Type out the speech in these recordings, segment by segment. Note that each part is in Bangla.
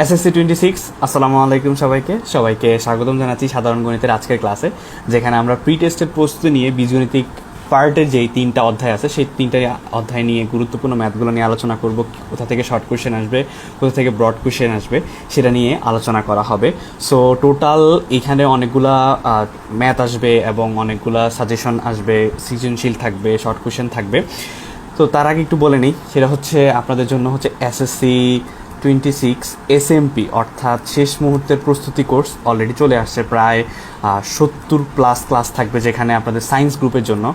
এসএসসি টোয়েন্টি সিক্স আসসালামু আলাইকুম সবাইকে। সবাইকে স্বাগতম জানাচ্ছি সাধারণ গণিতের আজকের ক্লাসে, যেখানে আমরা প্রি টেস্টের প্রস্তুতি নিয়ে বীজগণিতিক পার্টের যেই তিনটা অধ্যায় আছে, সেই তিনটা অধ্যায় নিয়ে গুরুত্বপূর্ণ ম্যাথগুলো নিয়ে আলোচনা করব, কোথা থেকে শর্ট কোশ্চেন আসবে, কোথা থেকে ব্রড কোশ্চেন আসবে, সেটা নিয়ে আলোচনা করা হবে। সো টোটাল এখানে অনেকগুলা ম্যাথ আসবে এবং অনেকগুলা সাজেশন আসবে, সৃজনশীল থাকবে শর্ট কোশ্চেন থাকবে। তো তার আগে একটু বলে নিই, সেটা হচ্ছে আপনাদের জন্য হচ্ছে এসএসসি টোয়েন্টি সিক্স এসএমপি অর্থাৎ শেষ মুহূর্তের প্রস্তুতি কোর্স অলরেডি চলে আসছে, প্রায় সত্তর প্লাস ক্লাস থাকবে যেখানে আপনাদের সায়েন্স গ্রুপের জন্য।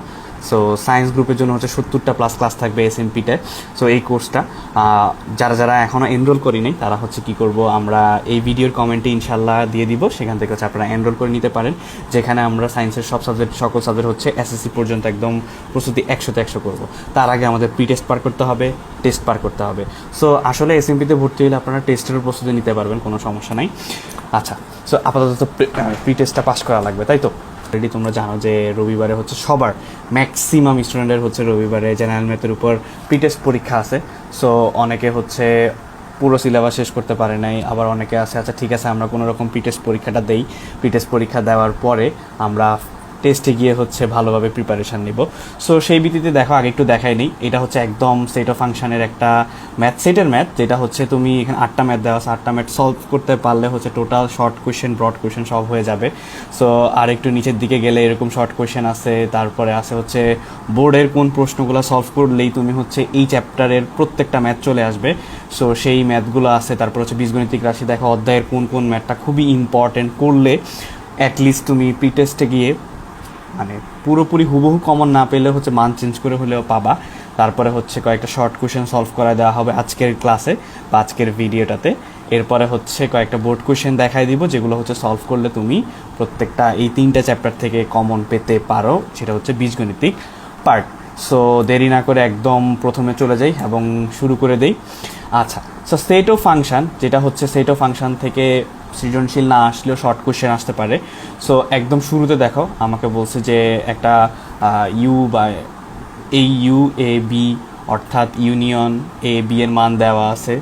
সো সায়েন্স গ্রুপের জন্য হচ্ছে সত্তরটা প্লাস ক্লাস থাকবে এসএমপিতে সো এই কোর্সটা যারা যারা এখনও এনরোল করি নাই, তারা হচ্ছে কি করব, আমরা এই ভিডিওর কমেন্টে ইনশাল্লাহ দিয়ে দিব। সেখান থেকে হচ্ছে আপনারা এনরোল করে নিতে পারেন। যেখানে আমরা সায়েন্সের সব সাবজেক্ট সকল সাবজেক্ট হচ্ছে এসএসসি পর্যন্ত একদম প্রস্তুতি একশোতে একশো করব। তার আগে আমাদের প্রি টেস্ট পার করতে হবে টেস্ট পার করতে হবে। সো আসলে এসএমপিতে ভর্তি হলে আপনারা টেস্টেরও প্রস্তুতি নিতে পারবেন, কোনো সমস্যা নাই। আচ্ছা সো আপাতত প্রি টেস্টটা পাস করা লাগবে, তাই তো? অলরেডি তোমরা জানো যে রবিবারে হচ্ছে সবার ম্যাক্সিমাম স্টুডেন্টের হচ্ছে রবিবারে জেনারেল ম্যাথের উপর প্রিটেস্ট পরীক্ষা আছে। সো অনেকে হচ্ছে পুরো সিলেবাস শেষ করতে পারে নাই, আবার অনেকে আছে আচ্ছা ঠিক আছে, আমরা কোনো রকম প্রিটেস্ট পরীক্ষাটা দেই। প্রিটেস্ট পরীক্ষা দেওয়ার পরে আমরা টেস্টে গিয়ে হচ্ছে ভালোভাবে প্রিপারেশান নিব। সো সেই ভিত্তিতে দেখো, আগে একটু দেখাই নিই। এটা হচ্ছে একদম সেট অফ ফাংশনের একটা ম্যাথ সেটের ম্যাথ যেটা হচ্ছে তুমি এখানে আটটা ম্যাথ দেওয়া আছে। আটটা ম্যাথ সলভ করতে পারলে হচ্ছে total short question broad question সব হয়ে যাবে। সো আর একটু নিচের দিকে গেলে এরকম শর্ট কোয়েশ্চেন আছে। তারপরে আছে হচ্ছে বোর্ডের কোন প্রশ্নগুলো সলভ করলেই তুমি হচ্ছে এই চ্যাপ্টারের প্রত্যেকটা ম্যাথ চলে আসবে। সো সেই ম্যাথগুলো আছে। তারপর হচ্ছে বীজগণিতিক রাশি, দেখো অধ্যায়ের কোন কোন ম্যাথটা খুবই ইম্পর্টেন্ট করলে অ্যাটলিস্ট তুমি প্রি টেস্টে গিয়ে মানে পুরোপুরি হুবহু কমন না পেলে হচ্ছে মান চেঞ্জ করে হলেও পাবা। তারপরে হচ্ছে কয়েকটা শর্ট কোয়েশ্চেন সলভ করা দেওয়া হবে আজকের ক্লাসে বা আজকের ভিডিওটাতে এরপরে হচ্ছে কয়েকটা বোর্ড কোয়েশ্চেন দেখাই দিব, যেগুলো হচ্ছে সলভ করলে তুমি প্রত্যেকটা এই তিনটা চ্যাপ্টার থেকে কমন পেতে পারো, সেটা হচ্ছে বীজগণিতিক পার্ট সো দেরি না করে একদম প্রথমে চলে যাই এবং শুরু করে দেই। আচ্ছা সো সেট অফ ফাংশন যেটা হচ্ছে সেট অফ ফাংশন থেকে সৃজনশীল না আসলেও শর্ট কোশ্চেন আসতে পারে। সো একদম শুরুতে দেখো, আমাকে বলছে যে একটা ইউ বা এই ইউ এ বি অর্থাৎ ইউনিয়ন এ বি এর মান দেওয়া আছে।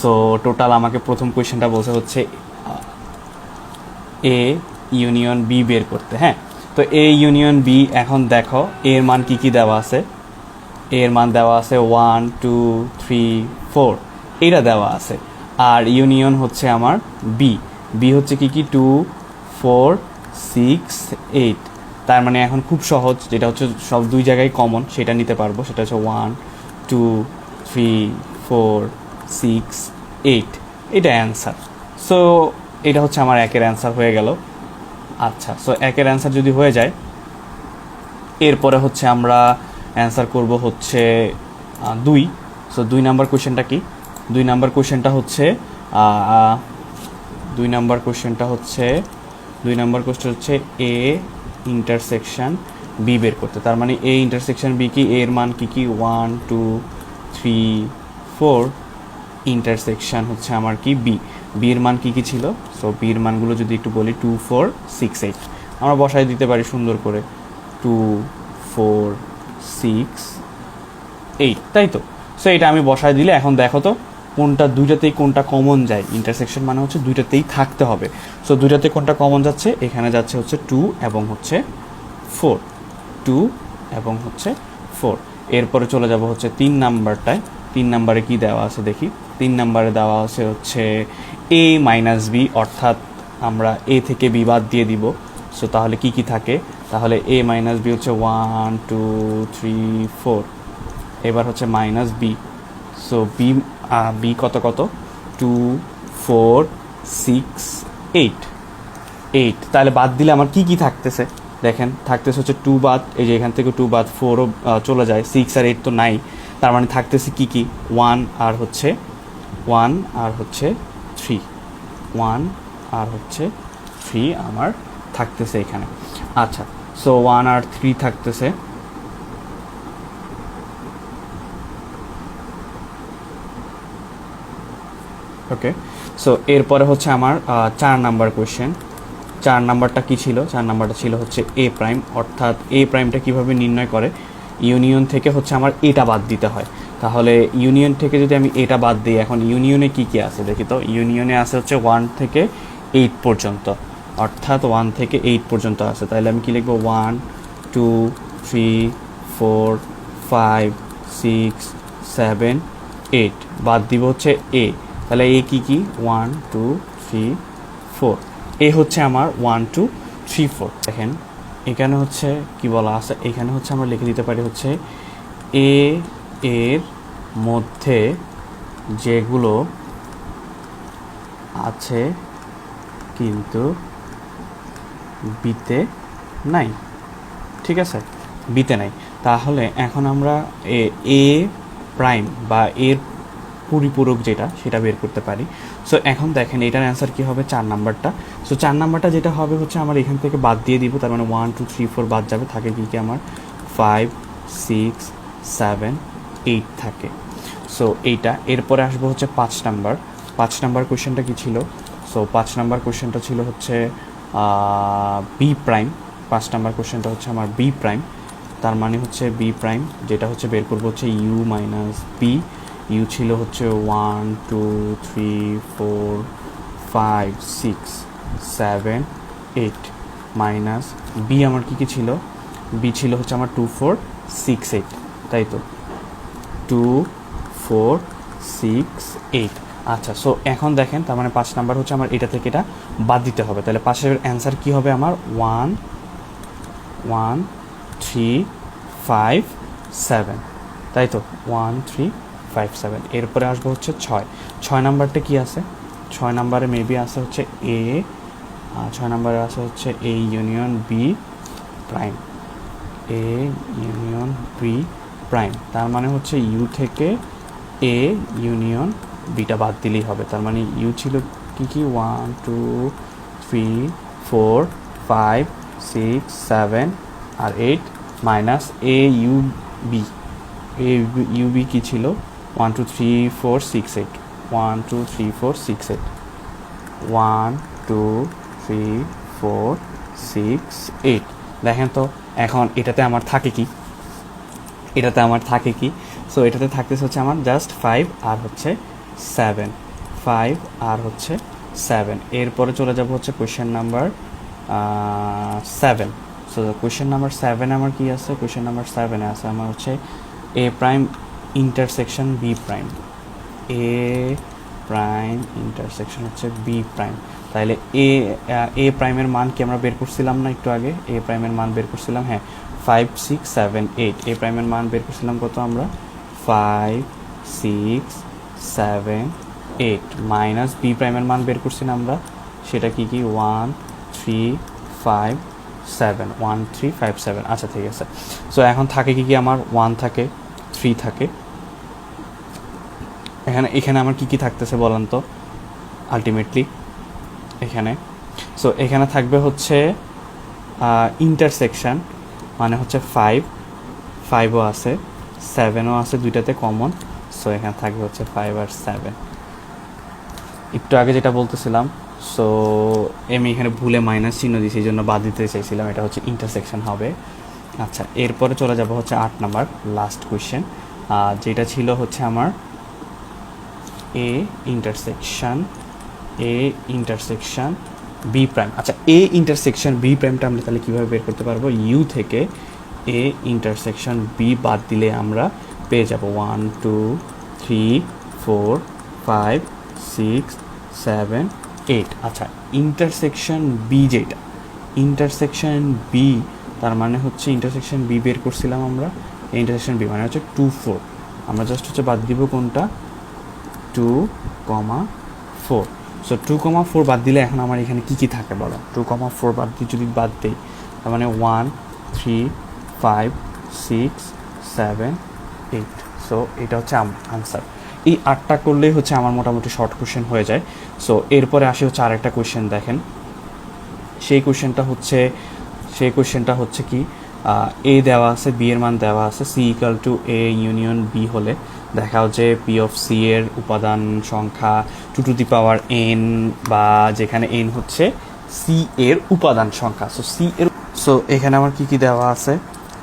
সো টোটাল আমাকে প্রথম কোয়েশ্চেনটা বলছে হচ্ছে এ ইউনিয়ন বি বের করতে হ্যাঁ? তো এ ইউনিয়ন বি এখন দেখো এর মান কি কি দেওয়া আছে? এর মান দেওয়া আছে ওয়ান টু থ্রি ফোর এইটা দেওয়া আছে। আর ইউনিয়ন হচ্ছে আমার বি বি হচ্ছে কি কি? টু ফোর সিক্স এইট তার মানে এখন খুব সহজ, যেটা হচ্ছে সব দুই জায়গায় কমন সেটা নিতে পারব। সেটা হচ্ছে one two three four six eight এটা অ্যান্সার সো এটা হচ্ছে আমার একের অ্যান্সার হয়ে গেল। আচ্ছা সো একের অ্যান্সার যদি হয়ে যায়, এরপরে হচ্ছে আমরা অ্যান্সার করব হচ্ছে দুই। সো দুই নাম্বার কোয়েশ্চেনটা কি? দুই নাম্বার কোয়েশ্চেনটা হচ্ছে দুই নাম্বার কোয়েশ্চেনটা হচ্ছে, দুই নাম্বার কোয়েশ্চেন হচ্ছে এ ইন্টারসেকশন বি বের করতে। তার মানে এ ইন্টারসেকশন বি কি? এর মান কি কি? One two three four intersection হচ্ছে আমার কি? বি বির মান কি কি ছিল? সো বির মানগুলো যদি একটু বলি টু ফোর সিক্স এইট আমরা বসায় দিতে পারি সুন্দর করে। টু ফোর সিক্স এইট তাই তো? সো এটা আমি বসায় দিলে, এখন দেখো তো। কোনটা দুইটাতেই কোনটা কমন যায়। ইন্টারসেকশন মানে হচ্ছে দুইটাতেই থাকতে হবে। সো দুইটাতে কোনটা কমন যাচ্ছে? এখানে যাচ্ছে হচ্ছে টু এবং হচ্ছে ফোর টু এবং হচ্ছে ফোর এরপরে চলে যাব হচ্ছে তিন নাম্বারটায়। তিন নাম্বারে কি দেওয়া আছে দেখি? তিন নাম্বারে দেওয়া আছে হচ্ছে এ মাইনাস বি অর্থাৎ আমরা এ থেকে বি বাদ দিয়ে দিব। সো তাহলে কি কি থাকে? তাহলে এ মাইনাস বি হচ্ছে ওয়ান টু থ্রি ফোর এবার হচ্ছে minus B so B B কত কত? Two four six eight eight তাহলে বাদ দিলে আমার কি কি থাকতেছে? দেখেন, থাকতেছে হচ্ছে টু বাদ, এই যে এখান থেকে টু বাদ ফোরও চলে যায়। সিক্স আর এইট তো নাই। তার মানে থাকতেছে কি কি? ওয়ান আর হচ্ছে ওয়ান আর হচ্ছে থ্রি ওয়ান আর হচ্ছে থ্রি আমার থাকতেছে এখানে। আচ্ছা সো ওয়ান আর থ্রি থাকতেছে। ওকে সো এরপরে হচ্ছে আমার চার নাম্বার কোয়েশ্চেন চার নাম্বারটা কি ছিল? চার নাম্বারটা ছিল হচ্ছে এ প্রাইম অর্থাৎ এ প্রাইমটা কীভাবে নির্ণয় করে? ইউনিয়ন থেকে হচ্ছে আমার এটা বাদ দিতে হয়। তাহলে ইউনিয়ন থেকে যদি আমি এটা বাদ দিই, এখন ইউনিয়নে কি কি আছে দেখি তো? ইউনিয়নে আছে হচ্ছে ওয়ান থেকে এইট পর্যন্ত। অর্থাৎ ওয়ান থেকে এইট পর্যন্ত আছে। তাহলে আমি কি লিখব? One two three four five six seven eight বাদ দিব হচ্ছে এ তাহলে এ কী কী? One two three four A হচ্ছে আমার ওয়ান টু থ্রি ফোর দেখেন, এখানে হচ্ছে কি বলা আছে? এখানে হচ্ছে আমরা লিখে দিতে পারি হচ্ছে এ এর মধ্যে যেগুলো আছে কিন্তু বিতে নাই। ঠিক আছে? বিতে নাই। তাহলে এখন আমরা এ প্রাইম বা এর পরিপূরক যেটা, সেটা বের করতে পারি। সো এখন দেখেন এটার অ্যান্সার কী হবে? চার নাম্বারটা। সো চার নাম্বারটা যেটা হবে হচ্ছে আমার এখান থেকে বাদ দিয়ে দিব, তার মানে ওয়ান টু থ্রি ফোর বাদ যাবে, থাকে কি কি আমার? ফাইভ সিক্স সেভেন এইট থাকে। সো এইটা। এরপরে আসব হচ্ছে পাঁচ নাম্বার। পাঁচ নাম্বার কোয়েশ্চেনটা কী ছিল? সো পাঁচ নাম্বার কোয়েশ্চেনটা ছিল হচ্ছে বি প্রাইম পাঁচ নাম্বার কোয়েশ্চেনটা হচ্ছে আমার বি প্রাইম তার মানে হচ্ছে বি প্রাইম যেটা হচ্ছে বের করব হচ্ছে ইউ মাইনাস বি ইউ ছিল হচ্ছে one two three four five six seven eight minus B আমার কী কী ছিল? বি ছিল হচ্ছে আমার টু ফোর সিক্স এইট তাই তো? টু ফোর সিক্স এইট আচ্ছা সো এখন দেখেন, তার মানে পাঁচ নাম্বার হচ্ছে আমার এটা থেকে এটা বাদ দিতে হবে। তাহলে পাশের অ্যান্সার কী হবে আমার? One one three five seven তাই তো? ওয়ান থ্রি ফাইভ সেভেন এরপরে আসব হচ্ছে ছয়। ছয় নাম্বারটা কি আছে? ছয় নাম্বারে মেবি আছে হচ্ছে এ ছয় নাম্বারে আছে হচ্ছে A union B prime A union B prime তার মানে হচ্ছে ইউ থেকে এ ইউনিয়ন বিটা বাদ দিলেই হবে। তার মানে ইউ ছিল কি কি? One two three four five six seven R eight minus A U B A U B কী ছিল? One two three four six eight one two three four six eight one two three four six eight দেখেন তো, এখন এটাতে আমার থাকে কি? এটাতে আমার থাকে কি? সো এটাতে থাকতেছে হচ্ছে আমার জাস্ট ফাইভ আর হচ্ছে সেভেন ফাইভ আর হচ্ছে সেভেন এরপরে চলে যাব হচ্ছে question number seven so question number seven আমার কি আছে? কোয়েশ্চেন নাম্বার সেভেনে আছে আমার হচ্ছে A prime intersection B prime A prime intersection হচ্ছে বি প্রাইম তাহলে এ এ প্রাইমের মান কি আমরা বের করছিলাম না একটু আগে? এ প্রাইমের মান বের করছিলাম হ্যাঁ five six seven eight A প্রাইমের মান বের করছিলাম কত আমরা? Five six seven eight minus B প্রাইমের মান বের করছি না আমরা? সেটা কি কি? One three five seven one three five seven আচ্ছা ঠিক আছে। সো এখন থাকে কি কি? আমার ওয়ান থাকে থ্রি থাকে। এখানে এখানে আমার কি কি থাকতেছে বলেন তো? আলটিমেটলি এখানে। সো এখানে থাকবে হচ্ছে ইন্টারসেকশন মানে হচ্ছে ফাইভ ফাইভও আছে সেভেনও আছে দুইটাতে কমন সো এখানে থাকবে হচ্ছে ফাইভ আর সেভেন একটু আগে যেটা বলতেছিলাম সো আমি এখানে ভুলে মাইনাস চিহ্ন দিয়েছি, এই জন্য বাদ দিতে চাইছিলাম, এটা হচ্ছে ইন্টারসেকশন হবে। আচ্ছা এরপরে চলে যাব হচ্ছে আট নাম্বার লাস্ট কোয়েশ্চেন যেটা ছিল হচ্ছে আমার A intersection A intersection B prime আচ্ছা এ ইন্টারসেকশন বি প্রাইমটা আমরা তাহলে কীভাবে বের করতে পারব? ইউ থেকে এ ইন্টারসেকশন বি বাদ দিলে আমরা পেয়ে যাব one two three four five six seven eight আচ্ছা ইন্টারসেকশন বি যেটা ইন্টারসেকশন বি তার মানে হচ্ছে ইন্টারসেকশন বি বের করছিলাম আমরা ইন্টারসেকশন বি মানে হচ্ছে টু ফোর আমরা জাস্ট হচ্ছে বাদ দিব কোনটা? Two comma four so two comma four বাদ দিলে এখন আমার এখানে কী কী থাকে বলো? টু কমা ফোর বাদ দিয়ে যদি বাদ দিই, তার মানে one three five six seven eight so এটা হচ্ছে আনসার এই আটটা করলেই হচ্ছে আমার মোটামুটি শর্ট কোশ্চেন হয়ে যায়। সো এরপরে আসে হচ্ছে আরেকটা কোশ্চেন দেখেন। সেই কোশ্চেনটা হচ্ছে সেই কোশ্চেনটা হচ্ছে কি? এ দেওয়া আছে বি এর মান দেওয়া আছে C equal to A union B হলে। দেখা হচ্ছে পি অফ সি এর উপাদান সংখ্যা two to the power N বা যেখানে এন হচ্ছে সি এর উপাদান সংখ্যা। সো সি এর সো এখানে আমার কি কি দেওয়া আছে?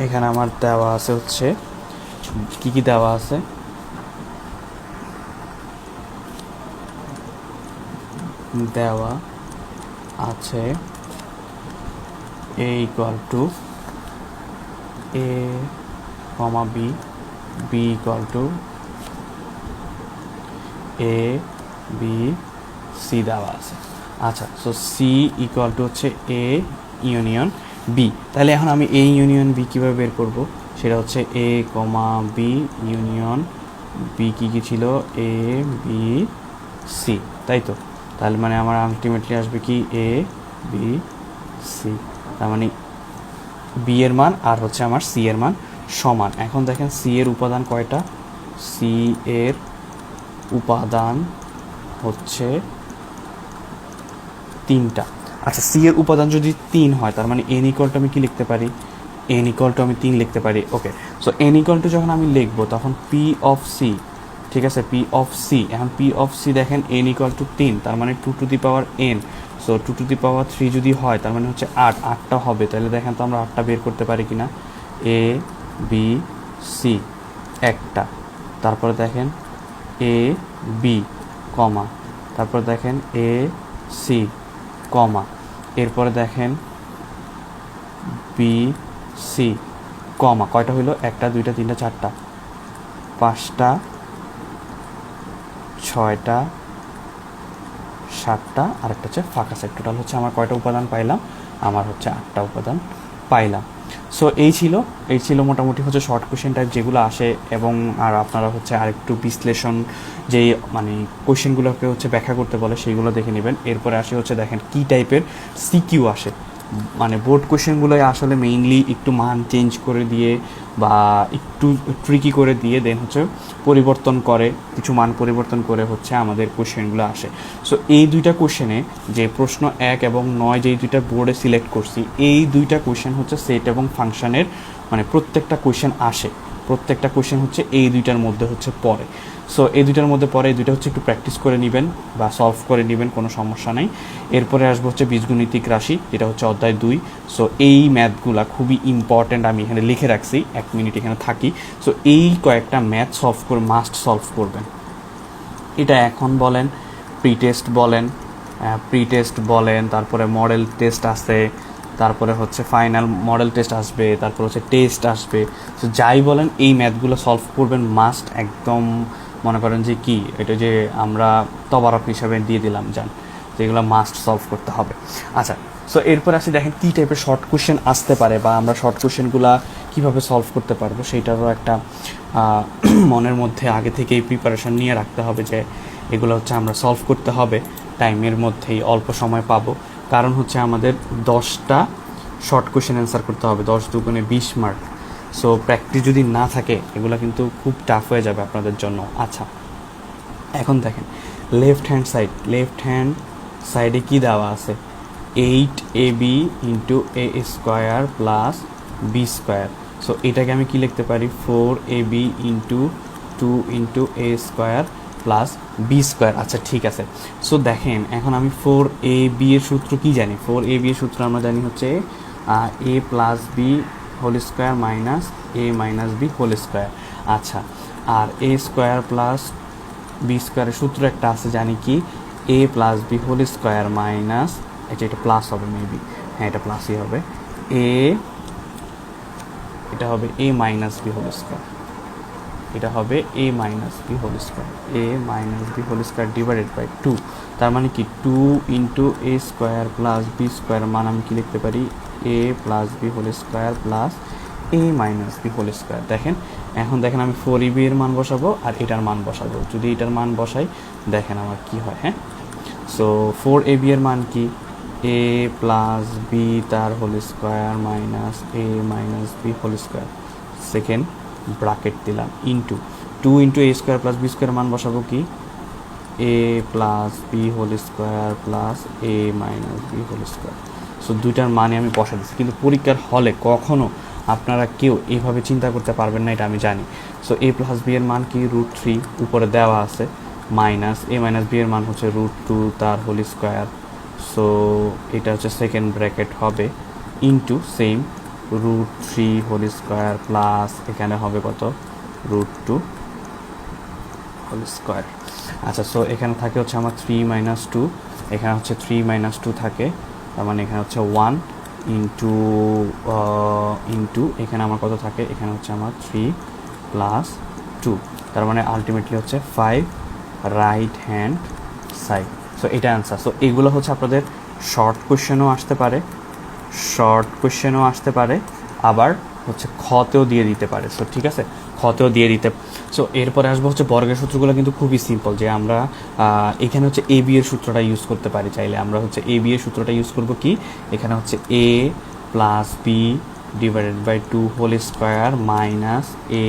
এখানে আমার দেওয়া আছে হচ্ছে কি কি দেওয়া আছে? দেওয়া আছে A equal to A comma B B equal to A B C দেওয়া আছে। আচ্ছা সো সি ইকুয়াল টু হচ্ছে এ ইউনিয়ন বি তাহলে এখন আমি এ ইউনিয়ন বি কীভাবে বের করব? সেটা হচ্ছে A comma B union B কী কী ছিল? এ বি সি তাই তো? তাহলে মানে আমার আলটিমেটলি আসবে কি? এ বি সি তার মানে বি এর মান আর হচ্ছে আমার সি এর মান সমান। এখন দেখেন সি এর উপাদান কয়টা? সি এর উপাদান হচ্ছে তিনটা। আচ্ছা সি এর উপাদান যদি তিন হয়, তার মানে এন ইকলটা আমি কি লিখতে পারি? এন ইকলটা আমি তিন লিখতে পারি। ওকে সো এন ইকলটা যখন আমি লিখব, তখন পি অফ সি ঠিক আছে? পি অফ সি এখন পি অফ সি দেখেন এন ইকুয়াল টু তিন, তার মানে two to the power N so two to the power three যদি হয়, তার মানে হচ্ছে আট, আটটা হবে। তাহলে দেখেন তো আমরা আটটা বের করতে পারি কি না এ বি সি একটা। তারপরে দেখেন এ বি কমা। তারপর দেখেন এ সি কমা। এরপরে দেখেন বি সি কমা। কয়টা হইল? একটা, দুইটা, তিনটা, চারটা। পাঁচটা, ছয়টা, সাতটা আর একটা হচ্ছে ফাঁকা সেট। টোটাল হচ্ছে আমার কয়টা উপাদান পাইলাম? আমার হচ্ছে আটটা উপাদান পাইলাম। সো এই ছিল এই ছিল মোটামুটি হচ্ছে শর্ট কোয়েশ্চেন টাইপ যেগুলো আসে এবং আর আপনারা হচ্ছে আরেকটু বিশ্লেষণ যে মানে কোয়েশ্চেনগুলোকে হচ্ছে ব্যাখ্যা করতে বলে সেইগুলো দেখে নেবেন। এরপরে আসে হচ্ছে দেখেন কী টাইপের সিকিউ আসে। মানে বোর্ড কোশ্চেনগুলোই আসলে মেইনলি একটু মান চেঞ্জ করে দিয়ে বা একটু ট্রিকি করে দিয়ে দেন হচ্ছে পরিবর্তন করে, কিছু মান পরিবর্তন করে হচ্ছে আমাদের কোশ্চেনগুলো আসে। সো এই দুইটা কোশ্চেনে যে প্রশ্ন এক এবং নয় যেই দুইটা বোর্ডে সিলেক্ট করছি, এই দুইটা কোশ্চেন হচ্ছে সেট এবং ফাংশনের মানে প্রত্যেকটা কোশ্চেন আসে। প্রত্যেকটা কোশ্চেন হচ্ছে এই দুইটার মধ্যে হচ্ছে পড়ে। সো এই দুইটার মধ্যে পরে এই দুইটা হচ্ছে একটু প্র্যাকটিস করে নেবেন বা সলভ করে নেবেন, কোনো সমস্যা নাই। এরপরে আসব হচ্ছে বীজগণিতিক রাশি, যেটা হচ্ছে অধ্যায় দুই। সো এই ম্যাথগুলা খুবই ইম্পর্ট্যান্ট আমি এখানে লিখে রাখছি, এক মিনিট এখানে থাকি। সো এই কয়েকটা ম্যাথ সলভ করে মাস্ট সলভ করবেন। এটা এখন বলেন প্রি টেস্ট বলেন প্রি টেস্ট বলেন, তারপরে মডেল টেস্ট আছে, তারপরে হচ্ছে ফাইনাল মডেল টেস্ট আসবে, তারপর হচ্ছে টেস্ট আসবে। তো যাই বলেন, এই ম্যাথগুলো সলভ করবেন মাস্ট একদম মনে করেন যে কি? এটা যে আমরা তবারক হিসাবে দিয়ে দিলাম যান যেগুলো মাস্ট সলভ করতে হবে। আচ্ছা সো এরপর আসি দেখেন কী টাইপের শর্ট কোশ্চেন আসতে পারে বা আমরা শর্ট কোশ্চেনগুলো কীভাবে সলভ করতে পারব সেইটারও একটা মনের মধ্যে আগে থেকেই প্রিপারেশন নিয়ে রাখতে হবে যে এগুলো হচ্ছে আমরা সলভ করতে হবে। টাইমের মধ্যেই অল্প সময় পাবো। কারণ হচ্ছে আমাদের দশটা শর্ট কোশ্চেন অ্যান্সার করতে হবে, দশ দুগুণে বিশ মার্ক সো প্র্যাকটিস যদি না থাকে, এগুলো কিন্তু খুব টাফ হয়ে যাবে আপনাদের জন্য। আচ্ছা এখন দেখেন left hand side left hand সাইডে কি দেওয়া আছে? Eight A B into A square plus B square so এটাকে আমি কি লিখতে পারি? Four A B into two into A square plus B square আচ্ছা ঠিক আছে। সো দেখেন, এখন আমি ফোর এ বি এর সূত্র কি জানি? ফোর এ বি এর সূত্র আমরা জানি হচ্ছে A plus B whole square minus A minus B whole square. আচ্ছা আর এ স্কোয়ার প্লাস বি স্কোয়ারের সূত্র একটা আছে, জানি কি? A plus B whole square minus, এটা এটা প্লাস হবে মেবি হ্যাঁ এটা প্লাসই হবে। এ, এটা হবে A minus B whole square. এটা হবে A minus B whole square. A minus B whole square divided by two তার মানে কি? Two into A square plus B square মান আমি কি লিখতে পারি? A plus B whole square plus A minus B whole square দেখেন, এখন দেখেন আমি ফোর ইবি এর মান বসাবো আর এটার মান বসাবো। যদি এটার মান বসাই, দেখেন আমার কি হয় হ্যাঁ? সো ফোর এ বি এর মান কি? এ প্লাস বি তার whole square minus A minus B whole square second bracket দিলাম into two into A square plus B square মান বসাবো কি? A plus B whole square plus A minus B whole square so দুইটার মানে আমি বসা দিচ্ছি কিন্তু পরীক্ষার হলে কখনো আপনারা কেউ এইভাবে চিন্তা করতে পারবেন না, এটা আমি জানি। সো এ প্লাস বি এর মান কি? রুট থ্রি উপরে দেওয়া আছে। মাইনাস এ মাইনাস বি এর মান হচ্ছে রুট টু তার হোল স্কোয়ার সো এটা হচ্ছে সেকেন্ড ব্র্যাকেট হবে। Into same root three whole square plus এখানে হবে কত? রুট টু হোল স্কোয়ার আচ্ছা সো এখানে থাকে হচ্ছে আমার থ্রি মাইনাস টু এখানে হচ্ছে থ্রি মাইনাস টু থাকে। তার মানে এখানে হচ্ছে ওয়ান ইন্টু ইন্টু এখানে আমার কত থাকে? এখানে হচ্ছে আমার থ্রি প্লাস টু তার মানে আলটিমেটলি হচ্ছে five right hand side so এটা অ্যান্সার সো এগুলো হচ্ছে আপনাদের শর্ট কোয়েশ্চেনও আসতে পারে শর্ট কোয়েশ্চেনও আসতে পারে, আবার হচ্ছে খতেও দিয়ে দিতে পারে। সো ঠিক আছে? খতেও দিয়ে দিতে। সো এরপরে আসব হচ্ছে বর্গের সূত্রগুলো কিন্তু খুবই সিম্পল যে আমরা এখানে হচ্ছে এ বি এর সূত্রটা ইউজ করতে পারি চাইলে। আমরা হচ্ছে এ বি এর সূত্রটা ইউজ করব কি? এখানে হচ্ছে A plus B divided by two whole square minus A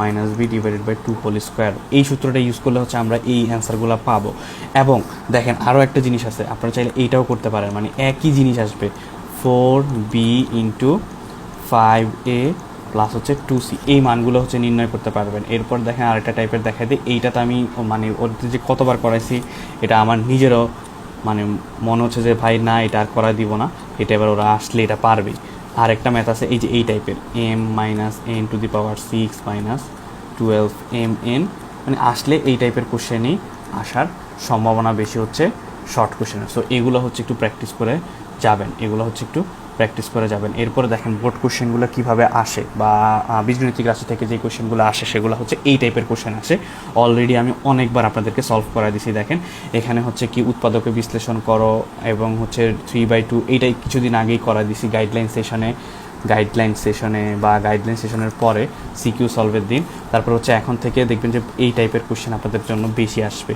minus B divided by two whole square এই সূত্রটা ইউজ করলে হচ্ছে আমরা এই অ্যান্সারগুলো পাবো। এবং দেখেন আরও একটা জিনিস আছে, আপনারা চাইলে এইটাও করতে পারেন। মানে একই জিনিস আসবে। Four B into five A plus হচ্ছে টু সি এই মানগুলো হচ্ছে নির্ণয় করতে পারবেন। এরপর দেখেন আরেকটা টাইপের দেখাই দিই। এইটা তো আমি মানে ওর যে কতবার করাইছি, এটা আমার নিজেরও মানে মনে হচ্ছে যে, ভাই, না, এটা আর করা দিব না। এটা এবার ওরা আসলে এটা পারবেই। আর একটা ম্যাথ আছে, এই যে এই টাইপের M minus N to the power six minus twelve M N মানে আসলে এই টাইপের কোশ্চেনই আসার সম্ভাবনা বেশি হচ্ছে শর্ট কোশ্চেনের সো এগুলো হচ্ছে একটু প্র্যাকটিস করে যাবেন। এগুলো হচ্ছে একটু প্র্যাকটিস করে যাবেন। এরপরে দেখেন বোর্ড কোশ্চেনগুলো কীভাবে আসে বা বীজগণিতিক রাশি থেকে যে কোশ্চেনগুলো আসে সেগুলো হচ্ছে এই টাইপের কোশ্চেন আসে। অলরেডি আমি অনেকবার আপনাদেরকে সলভ করা দিছি, দেখেন। এখানে হচ্ছে কি উৎপাদকে বিশ্লেষণ করো এবং হচ্ছে থ্রি বাই টু এইটাই কিছুদিন আগেই করা দিছি গাইডলাইন সেশনে গাইডলাইন সেশনে বা গাইডলাইন সেশনের পরে সিকিউ সলভের দিন। তারপর হচ্ছে এখন থেকে দেখবেন যে এই টাইপের কোশ্চেন আপনাদের জন্য বেশি আসবে।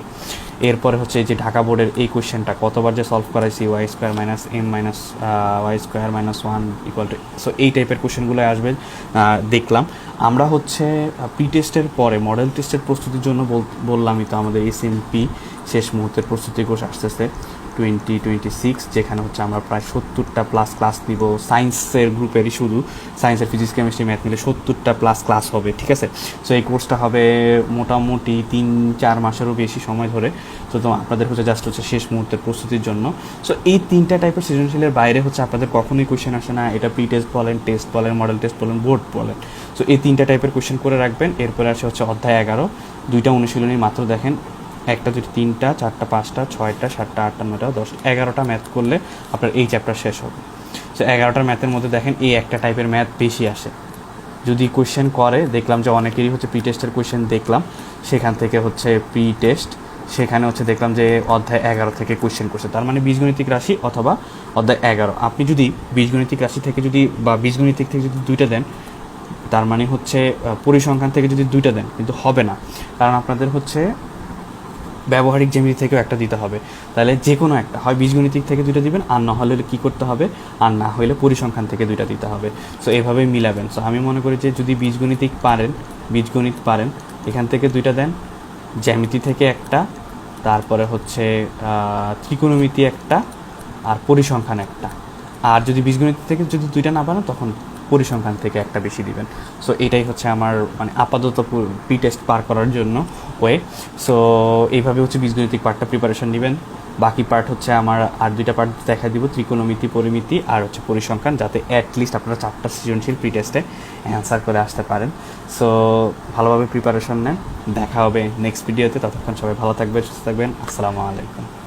এরপরে হচ্ছে যে ঢাকা বোর্ডের এই কোশ্চেনটা কতবার যে সলভ করাইছি Y square minus M minus Y square minus one equal to so এই টাইপের কোশ্চেনগুলো আসবে দেখলাম। আমরা হচ্ছে প্রি টেস্টের পরে মডেল টেস্টের প্রস্তুতির জন্য বল- বললামই তো আমাদের এস এম পি শেষ মুহূর্তের প্রস্তুতি কোর্স আসতেছে। টোয়েন্টি টোয়েন্টি সিক্স যেখানে হচ্ছে আমরা প্রায় সত্তরটা প্লাস ক্লাস নিব। সায়েন্সের গ্রুপেরই শুধু। সায়েন্সের ফিজিক্স কেমিস্ট্রি ম্যাথ মিলে সত্তরটা প্লাস ক্লাস হবে, ঠিক আছে? সো এই কোর্সটা হবে মোটামুটি তিন, চার মাসেরও বেশি সময় ধরে। তো তো আপনাদের হচ্ছে জাস্ট হচ্ছে শেষ মুহূর্তের প্রস্তুতির জন্য। সো এই তিনটা টাইপের সৃজনশীলের বাইরে হচ্ছে আপনাদের কখনোই কোয়েশ্চেন আসে না। এটা প্রি টেস্ট বলেন টেস্ট বলেন মডেল টেস্ট বলেন বোর্ড বলেন। সো এই তিনটা টাইপের কোয়েশ্চেন করে রাখবেন। এরপরে আসে হচ্ছে অধ্যায় এগারো। দুইটা অনুশীলনী মাত্র দেখেন। একটা দুটো তিনটা, চারটা, পাঁচটা, ছয়টা, সাতটা, আটটা, নয়টা, দশ, এগারোটা ম্যাথ করলে আপনার এই চ্যাপ্টার শেষ হবে। সো এগারোটার ম্যাথের মধ্যে দেখেন এই একটা টাইপের ম্যাথ বেশি আসে। যদি কোয়েশ্চেন করে, দেখলাম যে অনেকেরই হচ্ছে প্রি টেস্টের কোয়েশ্চেন দেখলাম, সেখান থেকে হচ্ছে প্রি টেস্ট সেখানে হচ্ছে দেখলাম যে অধ্যায় এগারো থেকে কোয়েশ্চেন করছে। তার মানে বীজগণিতিক রাশি অথবা অধ্যায় এগারো। আপনি যদি বীজগণিতিক রাশি থেকে যদি বা বীজগণিতিক থেকে যদি দুইটা দেন, তার মানে হচ্ছে পরিসংখ্যান থেকে যদি দুইটা দেন, কিন্তু হবে না। কারণ আপনাদের হচ্ছে ব্যবহারিক জ্যামিতি থেকেও একটা দিতে হবে। তাহলে যে কোনো একটা, হয় বীজগণিতিক থেকে দুইটা দিবেন, আর না হলে কী করতে হবে? আর না হলে পরিসংখ্যান থেকে দুইটা দিতে হবে। সো এভাবেই মিলাবেন। সো আমি মনে করি যে যদি বীজগণিতিক পারেন, বীজগণিত পারেন, এখান থেকে দুইটা দেন, জ্যামিতি থেকে একটা, তারপরে হচ্ছে ত্রিকোণমিতি একটা, আর পরিসংখ্যান একটা। আর যদি বীজগণিত থেকে যদি দুইটা না পারেন, তখন পরিসংখ্যান থেকে একটা বেশি দিবেন। সো এটাই হচ্ছে আমার মানে আপাতত প্রি টেস্ট পার করার জন্য ওয়ে সো এইভাবে হচ্ছে বীজগণিতিক পার্টটা প্রিপারেশন নেবেন। বাকি পার্ট হচ্ছে আমার আর দুইটা পার্ট দেখা দিব, ত্রিকোণমিতি, পরিমিতি আর হচ্ছে পরিসংখ্যান, যাতে অ্যাটলিস্ট আপনারা চারটা সৃজনশীল প্রি টেস্টে অ্যান্সার করে আসতে পারেন। সো ভালোভাবে প্রিপারেশন নেন। দেখা হবে নেক্সট ভিডিওতে ততক্ষণ সবাই ভালো থাকবেন, সুস্থ থাকবেন। আসসালামু আলাইকুম।